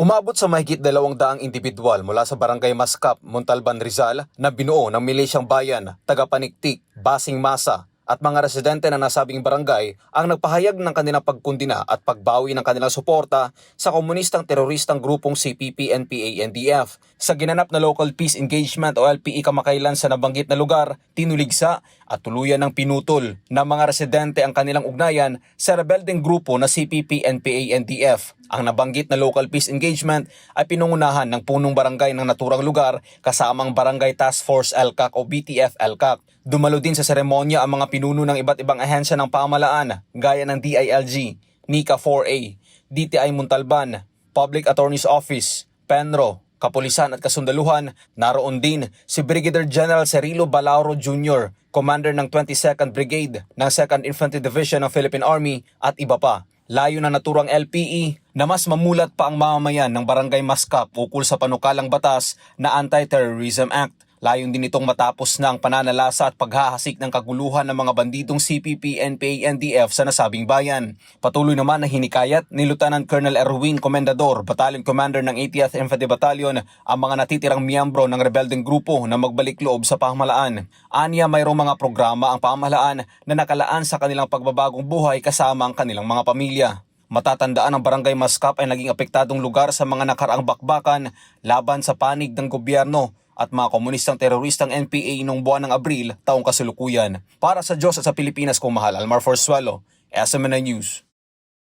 Umabot sa mahigit dalawang daang individual mula sa Barangay Mascap, Montalban, Rizal na binuo ng Milisyang Bayan, Tagapaniktik, Basing Masa at mga residente ng nasabing barangay ang nagpahayag ng kanilang pagkundina at pagbawi ng kanilang suporta sa komunistang teroristang grupong CPP, NPA, NDF. Sa ginanap na Local Peace Engagement o LPE kamakailan sa nabanggit na lugar, tinuligsa at tuluyan ng pinutol ng mga residente ang kanilang ugnayan sa rebeldeng grupo na CPP, NPA, NDF. Ang nabanggit na local peace engagement ay pinungunahan ng punong barangay ng naturang lugar kasamang Barangay Task Force LCAC o BTF LCAC. Dumalo din sa seremonya ang mga pinuno ng iba't ibang ahensya ng pamalaan gaya ng DILG, NICA 4A, DTI Muntalban, Public Attorney's Office, Penro, Kapulisan at Kasundaluhan, naroon din si Brigadier General Cerilo Balauro Jr., Commander ng 22nd Brigade ng 2nd Infantry Division ng Philippine Army at iba pa. Layo na naturang LPE na mas mamulat pa ang mamamayan ng Barangay Mascap ukol sa panukalang batas na Anti-Terrorism Act. Layon din itong matapos na ang pananalasa at paghahasik ng kaguluhan ng mga banditong CPP, NPA, NDF sa nasabing bayan. Patuloy naman na hinikayat ni Lieutenant Colonel Erwin Comendador, Battalion Commander ng 80th Infantry Battalion, ang mga natitirang miyembro ng rebeldeng grupo na magbalik loob sa pamahalaan. Anya mayroong mga programa ang pamahalaan na nakalaan sa kanilang pagbabagong buhay kasama ang kanilang mga pamilya. Matatandaan ang Barangay Mascap ay naging apektadong lugar sa mga nakaraang bakbakan laban sa panig ng gobyerno at mga komunistang teroristang NPA noong buwan ng Abril taong kasalukuyan. Para sa Diyos at sa Pilipinas kung mahal, Almar Forsuelo, SMNI News.